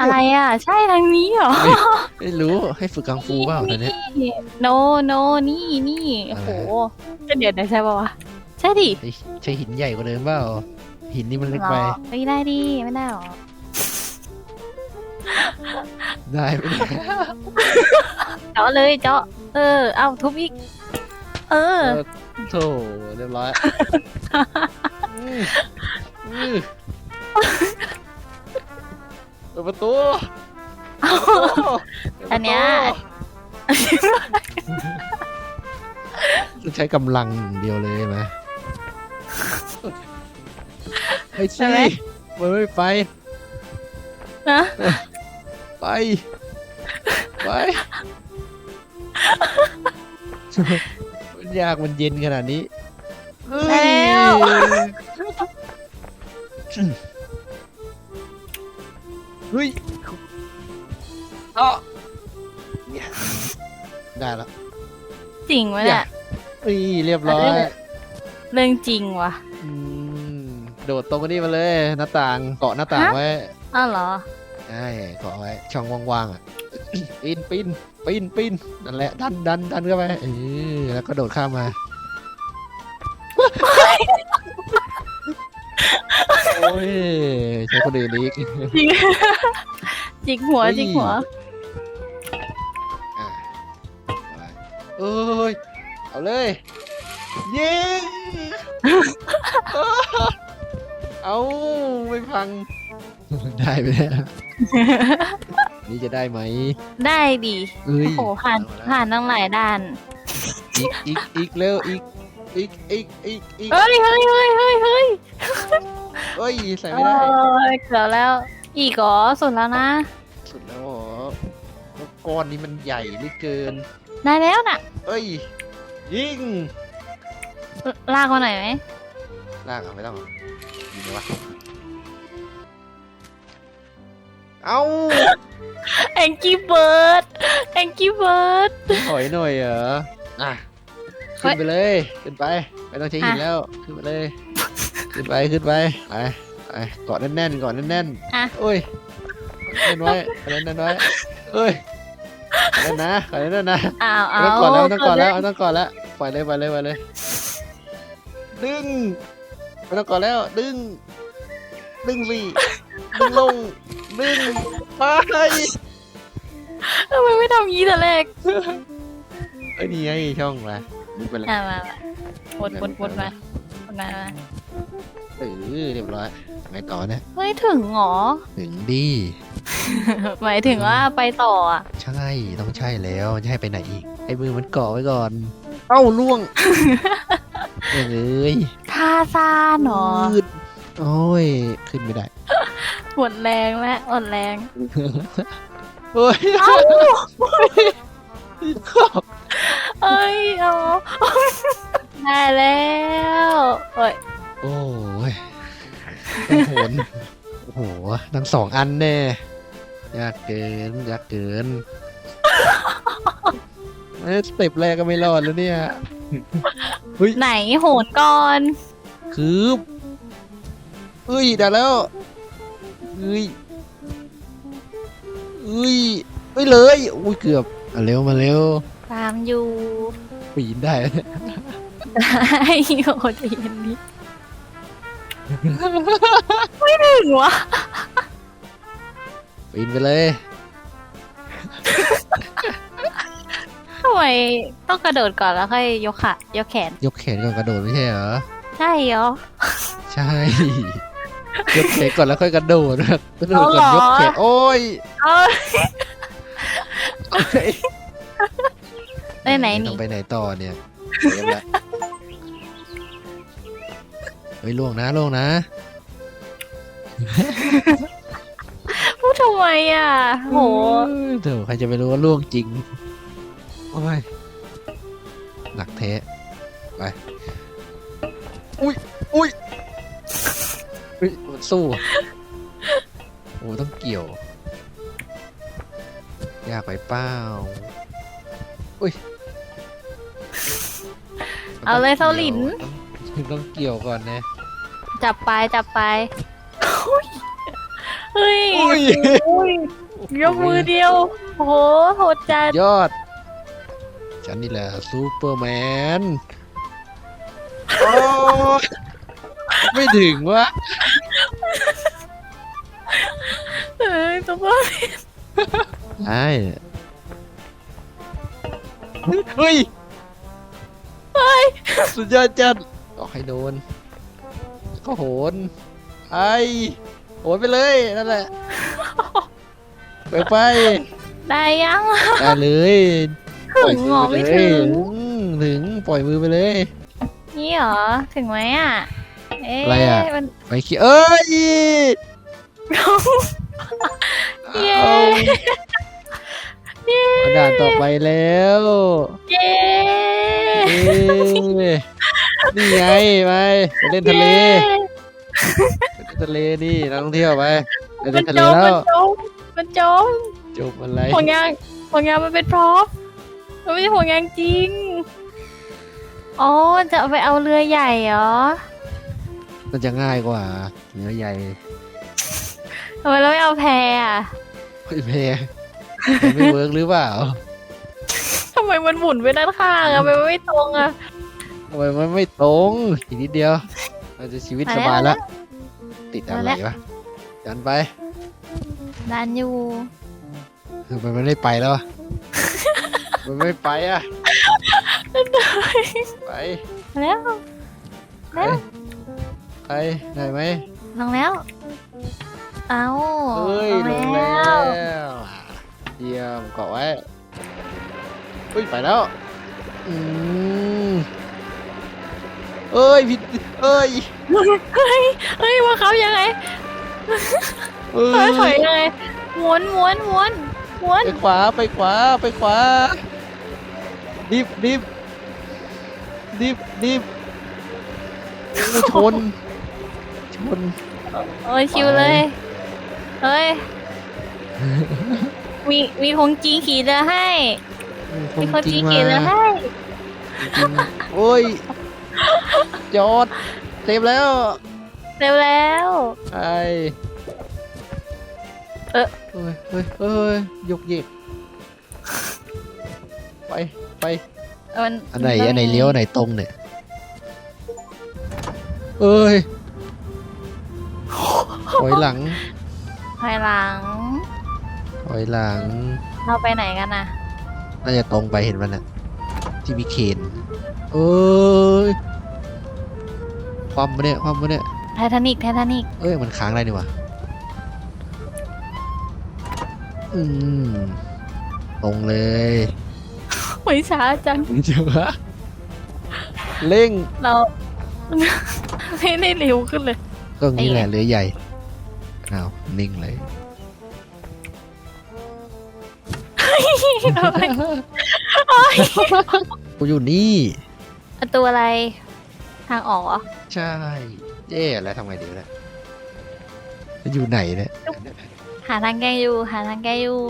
อะไรอะ ใช่ทางนี้เหรอไม่รู้ให้ฝึกกังฟูเปล่าตอนเนี้ย โนโนนี่นี่โอ้โหอะไรเดี๋ยวเดี๋ยวใช่ป่าวะใช่ดิใช่ใช่หินใหญ่กว่าเดิมเปล่าหินนี่มันเล็กหรไปอไม่ได้ดิไม่ได้หรอได้ไหมเนี่ยเจาะเลยเจาะเออ เอาทุบอีก เออเออโธ่เรียบร้อย ดประตูเอาอันเนี้ยต้องใช้กำลังอย่างเดียวเลยไหมไอ้ใช่สิไหม มันไม่ไป นะไป ไป มันยากมันเย็นขนาดนี้เฮ้ย แล้ว เฮ้ยเอาเนี่ยได้แล้วจริงวะเนี่ยเฮ้ยเรียบร้อยเรื่องจริงวะอืมโดดตรงนี้มาเลย หน้าต่างเกาะหน้าต่างฮะไว้อ้าวเหรอใช่เกาะไว้ช่องว่างๆอะปีนปีนปีนปีนนั่นแหละดันดันดันเข้าไปเออแล้วก็โดดข้ามมา โอ้ยใช้คนอื่นอีกจริงจิกหัวเฮ้ยจิกหัว อะไปเอ้ย เอาเลยยิงเอาไม่พัง ได้ไหมเนี่ยนี่จะได้ไหม ได้ดิเอ้ยโอ้โหผ่านเอละผ่านตั้งหลายด้าน อีกอีกอีกเร็วอีก อีกอีกอีกอีกเฮ้ยเฮ้ยเฮ้ยเฮ้ยเฮ้ยเอ้ยใส่โอ้ไม่ได้ยเกือบแล้ว อีกเหรอสุดแล้วนะ สุดแล้วเหรอแล้วก้อนนี้มันใหญ่เหลือเกิน ได้แล้วน่ะ เอ้ย ยิงลากมาหน่อยไหมลากอะไม่ต้องยิงเลยวะเอา แองกี้เบิร์ดแองกี้เบิร์ดถอยหน่อยเหรอ อะเฮ้ ขึ้นยไปเลย ขึ้นไป ไม่ต้องใช้หินอะแล้ว ขึ้นไปเลย ขึ้นไป ขึ้นไป ไปไปเกาะแน่นๆเกาะแน่นอะ ๆโอ้ยแน่นไว้เอาแน่นๆไว้เอ้ยเอาแน่นนะเอาแน่นนะอ้าวเอาต้องก่อนแล้วต้องก่อนแล้วต้องก่อนแล้ว ปล่อยเลย ปล่อยเลย ปล่อยเลย ดึงไม่ต้องก่อนแล้ว ดึง ดึงสิ ดึงลง ดึง ไป ทำไมไม่ทำงี้แต่แรก เอ้ยนี่ไงช่อง มาดึงไปเลยอะมามาวนวนวนมาวนมามาเออเรียบร้อยไงต่อเนี่ยเฮ้ยถึงเหรอ ถึงดี หมายถึงว่าไปต่ออะใช่ ต้องใช่แล้วจะให้ไปไหนอีก ไอ้มือมันเกาะไว้ก่อน เอ้าล่วง เอ้ยท่าซ่านเหรอมืดโอ้ย ขึ้นไม่ได้หมดแรงแล้วหมดแรงเฮ้ยเอ้า เอ้ยเอาได้แล้วเอ้ยโอ้ยต้องโหนโอ้โห ทั้งสองอันแน่ ยากเกิน ยากเกินเอ้ยสเต็ปแรกก็ไม่รอดแล้วเนี่ย ไหนโหนก่อน คืบเอ้ยได้แล้วเอ้ยเอ้ยไม่เลย อุ้ยเกือบมาเร็วมาเร็ว ตามอยู่ปีนได้แล้วเนี่ยได้โอ้ใจเย็นนิดไม่ถึงวะปีนไปเลยทำไมต้องกระโดดก่อนแล้วค่อยยกขายกแขน ยกแขนก่อนกระโดดไม่ใช่เหรอ ใช่เหรอ ใช่ ยกแขนก่อนแล้วค่อยกระโดดนะกระโดดก่อนเอาเหรอยกแขนโอ้ยเอ้ย โอ้ยไปไหนนี่ ต้องไปไหนต่อเนี่ยเรียบร้อยเฮ้ยล่วงนะล่วงนะพูดทำไมอะ โห เดี๋ยวใครจะไปรู้ว่าล่วงจริงโอ้ยหนักแท้ไปอุ้ยอุ้ยอุ้ยมันสู้อะโอ้ต้องเกี่ยว ยากไปเปล่าอุ้ย เอาเลยเซาหลินต้องต้องเกี่ยวก่อนนะจับไปจับไปโอ้ยเฮ้ยอุ้ยโอ้ยยกมือเดียวโอ้โหโหดจัดยอด ฉันนี่แหละซูเปอร์แมนโอ้ไม่ถึงวะเอ้ยตัวพ่อใช่เฮ้ยเฮ้ยสุดยอดจัดออกให้โดนก็โหนไอ้โหนไปเลยนั่นแหละไปไปได้ยังได้เลยปล่อยถึงมืเหรออไปไม่เลยถึงอืมถึงปล่อยมือไปเลย นี่เหรอถึงไหมอะเอ๊ะอะไรอะมันไปขี้เอ้ยเย้เอาเย้เอาด่านต่อไปแล้ว เย้เอ้ย นี่ไงไปไปเล่นทะเลไปเล่นทะเลนี่นักท่องเที่ยวไปไปมัเล่นนทะจเลมแล้มันวจมมันจมจบอะไรห่วงยางห่วงยางมันเป็นพร็อพมันไม่ใช่ห่วงยางจริงอ๋อจะเอาไปเอาเรือใหญ่เหรอมันจะง่ายกว่าเนื้อใหญ่ทำไมเราไม่เอาแพอะ ไม่แพงมันไม่เวิร์กหรือเปล่า ทำไมมันหมุนไปด้านข้างอะทำไมมันไม่ตรงอะทำไมมันไม่ตรงอีกนิดเดียวเราจะชีวิตสบายแล้ว ติดอะไรวะยันไปดันอยู่คือมันไม่ได้ไปแล้วอะมันไม่ไปอะไปแล้วไปไปได้ไหมลงแล้ว เอาเฮ้ยลงแล้วเยี่ยมเกาะไว้ เฮ้ยไปแล้ว อืมเอ้ยผิดเอ้ยเฮ้ยเฮ้ยว่าเขายังไงเอ้เฮ้ยถอยยยังไงม้วนม้วนม้วนม้วนไปขวาไปขวาไปขวาดิบดิบดิบดิบเอ้ยชนชนโอ้ยชิวเลย เฮ้ย มีมีคงจริงขี่เรือให้ มีคนจริงขี่เรือให้จริงโอ้ย จอดเต็มแล้ว เร็วแล้ว ไอเอ๊ะ เฮ้ยเฮ้ยเฮ้ยยกเยกไป ไปมันอันไหนอันไหนเลี้ยวอันไหนตรงเนี่ยเอ้ยถอยหลังถอยหลังถอยหลัง เราไปไหนกันนะ น่าจะตรงไปเห็นมันน่ะที่มีเคนเอ้ยความมาเนี่ยความมาเนี่ยไททานิกไททานิกเอ้ยมันค้างได้นี่หวะอืมตรงเลยโอ้ยช้าจังเจ๋งวะเร่งเราไม่ได้เร็วขึ้นเลย ก็งี้แหละไอ้เรือใหญ่อ้าวนิ่งเลย ทำไมกูอยู่นี่ ประตูอะไร ทางออกเหรอใช่เย่แล้วทำไงดีเนี่ยอยู่ไหนเนี่ย หาทางแกอยู่ หาทางแกอยู่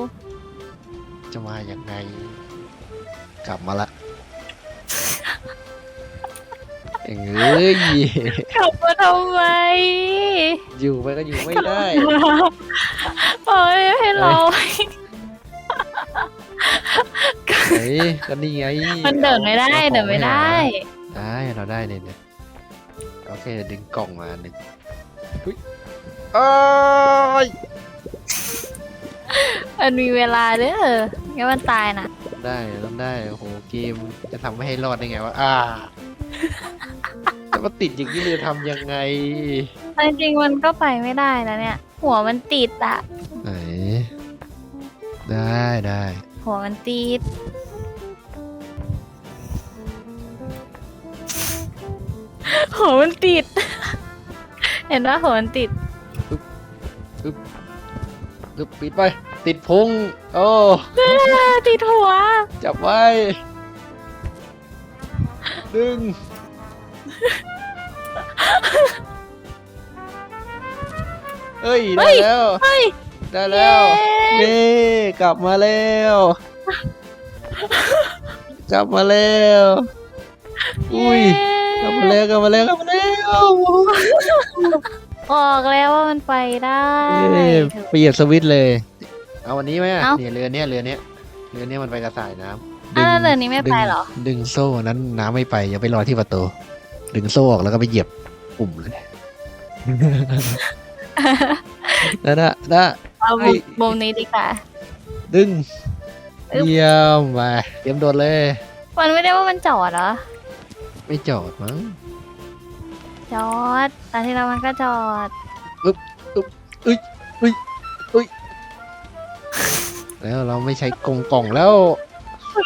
จะมายังไง กลับมาละเอ้ยกลับมาทำไม อยู่ไปก็อยู่ไม่ได้ โอ้ยให้เรา เฮ้ยก็นี่ไงมันเดินไม่ได้อาของเดินไม่ได้ได้เราได้เนี่ยเนี่ยโอเคดึงกล่องมาหนึ่งเฮ้ยเอ้ยมันมีเวลาเด้องั้นมันตายนะได้ต้องได้โอ้โหเกมจะทำไม่ให้รอดได้ไงวะอ่าจะมาติดอย่างนี้เลยทำยังไงแต่จริงๆมันก็ไปไม่ได้นะเนี่ย หัวมันติดอะไหนได้ได้ หัวมันติดหัวมันติด เห็นว่าหัวมันติดดึบปิดไป ติดพุง โอ้ ติดหัว จับไว้ ดึงเฮ้ย ได้แล้ว เฮ้ย ได้แล้ว เย้ เย้กลับมาแล้ว กลับมาแล้วอุ้ยกลับมาแล้วกลับมาแล้วกลับมาแล้วบอกแล้วว่ามันไปได้เอ้ยเถอะเปลี่ยนสวิตช์เลย เอาวันนี้ไหมอะเอ้า เนี่ยเรือเนี้ยเรือเนี้ยเรือเนี้ยมันไปกระสายน้ำอ้าวแล้วเรือนี้ไม่ไปเหรอ ดึงดึงโซ่นั้นน้ำไม่ไปอย่าไปรอที่ประตูดึงโซ่ออกแล้วก็ไปเหยียบปุ่มเลยนั่นน่ะน่ะ เอาเฮ้มุยมมุมนี้ดีกว่า ดึง อึ๊บ เยี่ยมไปเตรียมโดดเลย มันไม่ได้ว่ามันจอดเหรอ ไม่จอดมั้ง จอด ตอนที่เรามันก็จอด แล้วเราไม่ใช้กงกล่องแล้ว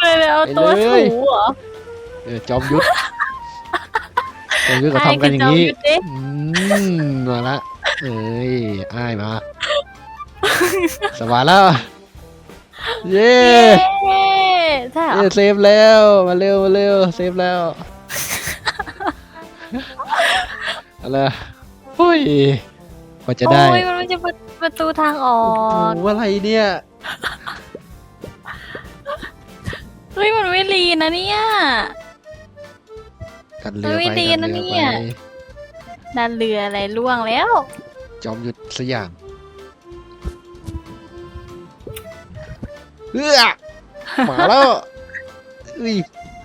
เลยเอาตัวไปถูเลยเหรอเออจอมยุทธจอมยุทธเขาทำกันอย่างนี้นี้ดิอืมมาละเอ้ยอ้ายมา สบายแล้วเย้เย้ใช่เหรอเย้เซฟแล้ว มาเร็วมาเร็วเซฟแล้วอะไรอุ้ยกว่าจะได้ โอ้ยมันไม่ใช่ประตูทางออโอ้กโหอะไรเนี่ย เฮ้ยมันไม่รีนะเนี่ย กันเรือไม่ไปดีกันนะเรือเนี่ไปยดันเรืออะไรล่วงแล้ว จอมยุทธสกอยาง เฮ้อมาแล้วเฮ้ย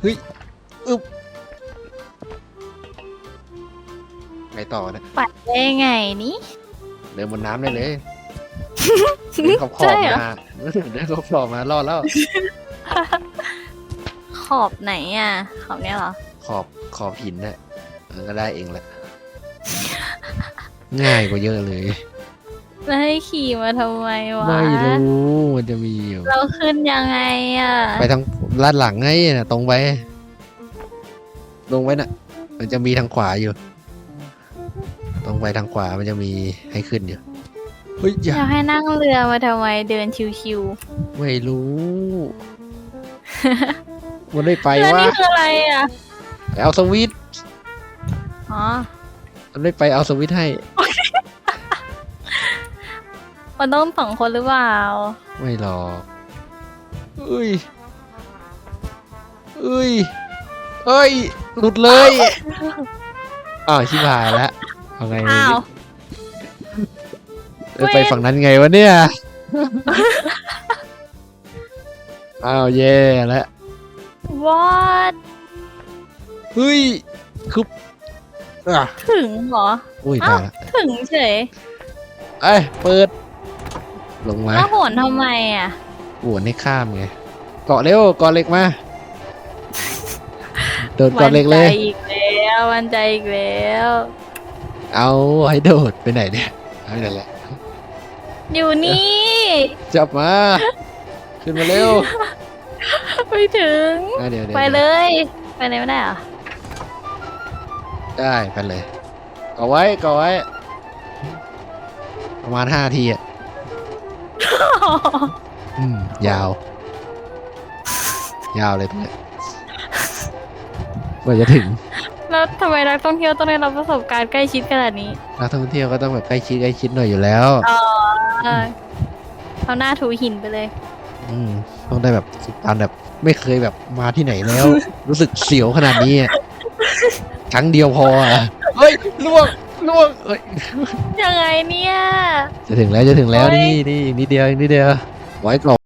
เฮ้ยอึ๊บไงต่อเนะปัดได้ไงนี่เดินบนน้ำได้เลยเดินขอบขอใช่บเหรอมาเดินขอบขอบมารอดแล้ว ขอบไหนอะ ขอบเนี้ยเหรอ ขอบขอบหินน่ะมันก็ได้เองแหละง่ายกว่าเยอะเลย แล้วให้ขี่มาทำไมวะ ไม่รู้มันจะมีอยู่ เราขึ้นยังไงอะ ไปทางลาดหลังไงน่ะตรงไปตรงไปน่ะ มันจะมีทางขวาอยู่ ตรงไปทางขวามันจะมีให้ขึ้นอยู่เฮ้ยอย่าอยากให้นั่งเรือมาทำไมเดินชิวไม่รู้ มันไม่ไปๆแล้ววะนี่คืออะไรอะไปเอาสวิตช์อ๋อ มันไม่ไปเอาสวิตช์ให้ มันต้องสองคนหรือเปล่า ไม่หรอกเอ้ยเอ้ยเอ้ย หลุดเลย อ้าวชิบหายแล้วเอาไงอ้าว เอ้ยไปฝั่งนั้นไงวะเนี่ย อ้าวแย่แล้ววอดเฮ้ยคืออะถึงเหรอ อุ้ยอ้าตายวละถึงเฉย เอ้ยเปิด ลงมาแล้วโหนทำไมอะหวนให้ข้ามไงเกาะเร็วเกาะเหล็กมาโดดเกาะเหล็กเลย วันใจอีกแล้ววันใจอีกแล้ว เอาให้โดดไปไหนเนี่ยเอาไปไหนแหละอยู่นี่จับมา ขึ้นมาเร็วไปถึง อะเดี๋ยวเดี๋ยวไปเลย ไปเลยไม่ได้เหรอได้ไปเลยเกาะไว้เกาะไว้ ประมาณห้าทีอะ อืมยาว ยาวเลยตรงเนี้ยกว่าจะถึงแล้วทำไมนักท่องเที่ยวต้องได้รับประสบการณ์ใกล้ชิดขนาดนี้นักท่องเที่ยวก็ต้องแบบใกล้ชิดใกล้ชิดหน่อยอยู่แล้ว อ๋อเอาหน้าถูหินไปเลย อืมต้องได้แบบสุดตานแบบ ไม่เคยแบบมาที่ไหนแล้ว รู้สึกเสียวขนาดนี้อะครั้งเดียวพออะเฮ้ยล่วง ล่วงเอ้ยยังไงเนี่ย จะถึงแล้วจะถึงแล้วโอ๊ยนี่นี่นิดเดียวนิดเดียวไว้ก่อน